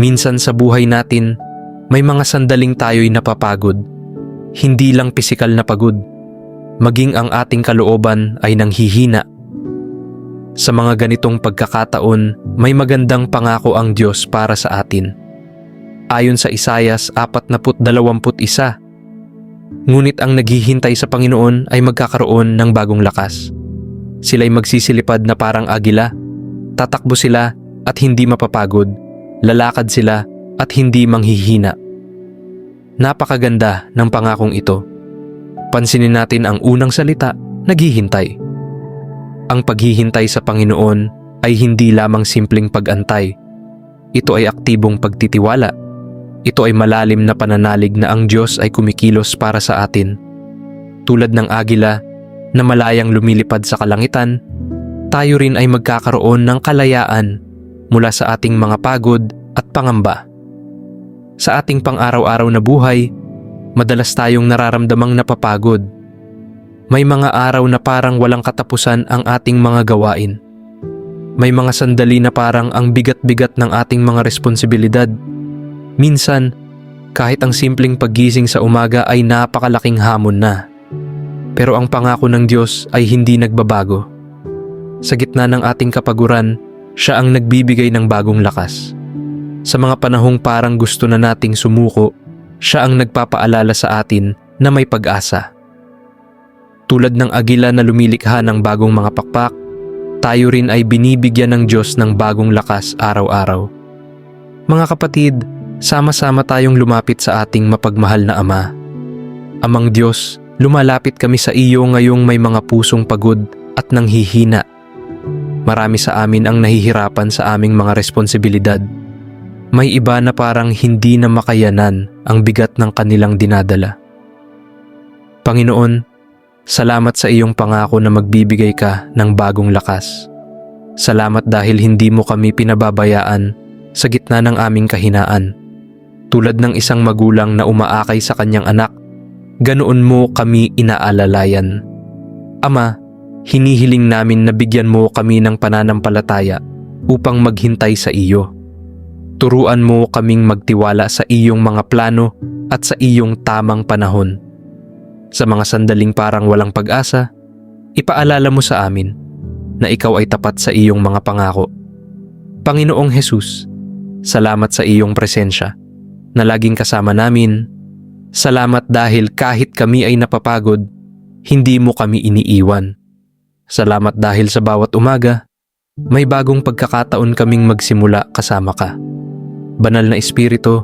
Minsan sa buhay natin, may mga sandaling tayo'y napapagod. Hindi lang pisikal na pagod, maging ang ating kalooban ay nanghihina. Sa mga ganitong pagkakataon, may magandang pangako ang Diyos para sa atin. Ayon sa Isayas 4.21, Ngunit ang naghihintay sa Panginoon ay magkakaroon ng bagong lakas. Sila'y magsisilipad na parang agila, tatakbo sila at hindi mapapagod, lalakad sila at hindi manghihina. Napakaganda ng pangakong ito. Pansinin natin ang unang salita, naghihintay. Ang paghihintay sa Panginoon ay hindi lamang simpleng pag-antay. Ito ay aktibong pagtitiwala. Ito ay malalim na pananalig na ang Diyos ay kumikilos para sa atin. Tulad ng agila na malayang lumilipad sa kalangitan, tayo rin ay magkakaroon ng kalayaan mula sa ating mga pagod at pangamba. Sa ating pang-araw-araw na buhay, madalas tayong nararamdamang napapagod. May mga araw na parang walang katapusan ang ating mga gawain. May mga sandali na parang ang bigat-bigat ng ating mga responsibilidad. Minsan, kahit ang simpleng paggising sa umaga ay napakalaking hamon na. Pero ang pangako ng Diyos ay hindi nagbabago. Sa gitna ng ating kapaguran, siya ang nagbibigay ng bagong lakas. Sa mga panahong parang gusto na nating sumuko, siya ang nagpapaalala sa atin na may pag-asa. Tulad ng agila na lumilikha ng bagong mga pakpak, tayo rin ay binibigyan ng Diyos ng bagong lakas araw-araw. Mga kapatid, sama-sama tayong lumapit sa ating mapagmahal na Ama. Amang Diyos, lumalapit kami sa iyo ngayong may mga pusong pagod at nanghihina. Marami sa amin ang nahihirapan sa aming mga responsibilidad. May iba na parang hindi na makayanan ang bigat ng kanilang dinadala. Panginoon, salamat sa iyong pangako na magbibigay ka ng bagong lakas. Salamat dahil hindi mo kami pinababayaan sa gitna ng aming kahinaan. Tulad ng isang magulang na umaakay sa kanyang anak, ganoon mo kami inaalalayan. Ama, hinihiling namin na bigyan mo kami ng pananampalataya upang maghintay sa iyo. Turuan mo kaming magtiwala sa iyong mga plano at sa iyong tamang panahon. Sa mga sandaling parang walang pag-asa, ipaalala mo sa amin na ikaw ay tapat sa iyong mga pangako. Panginoong Hesus, salamat sa iyong presensya na laging kasama namin. Salamat dahil kahit kami ay napapagod, hindi mo kami iniiwan. Salamat dahil sa bawat umaga, may bagong pagkakataon kaming magsimula kasama ka. Banal na Espiritu,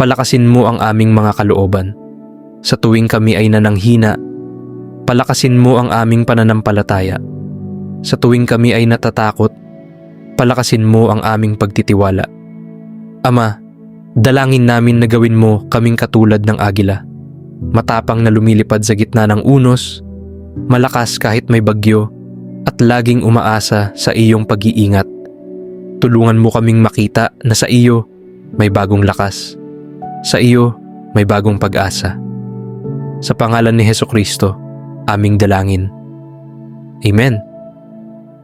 palakasin mo ang aming mga kalooban. Sa tuwing kami ay nananghina, palakasin mo ang aming pananampalataya. Sa tuwing kami ay natatakot, palakasin mo ang aming pagtitiwala. Ama, dalangin namin na gawin mo kaming katulad ng agila. Matapang na lumilipad sa gitna ng unos, malakas kahit may bagyo, at laging umaasa sa iyong pag-iingat. Tulungan mo kaming makita na sa iyo may bagong lakas. Sa iyo may bagong pag-asa. Sa pangalan ni Heso Kristo, aming dalangin. Amen.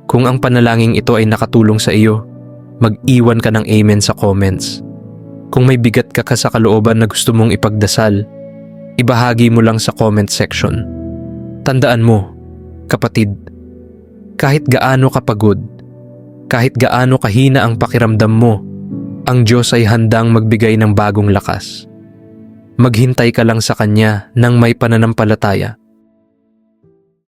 Kung ang panalangin ito ay nakatulong sa iyo, mag-iwan ka ng amen sa comments. Kung may bigat ka ka sa kalooban na gusto mong ipagdasal, ibahagi mo lang sa comment section. Tandaan mo, kapatid, kahit gaano kapagod, kahit gaano kahina ang pakiramdam mo, ang Diyos ay handang magbigay ng bagong lakas. Maghintay ka lang sa Kanya ng may pananampalataya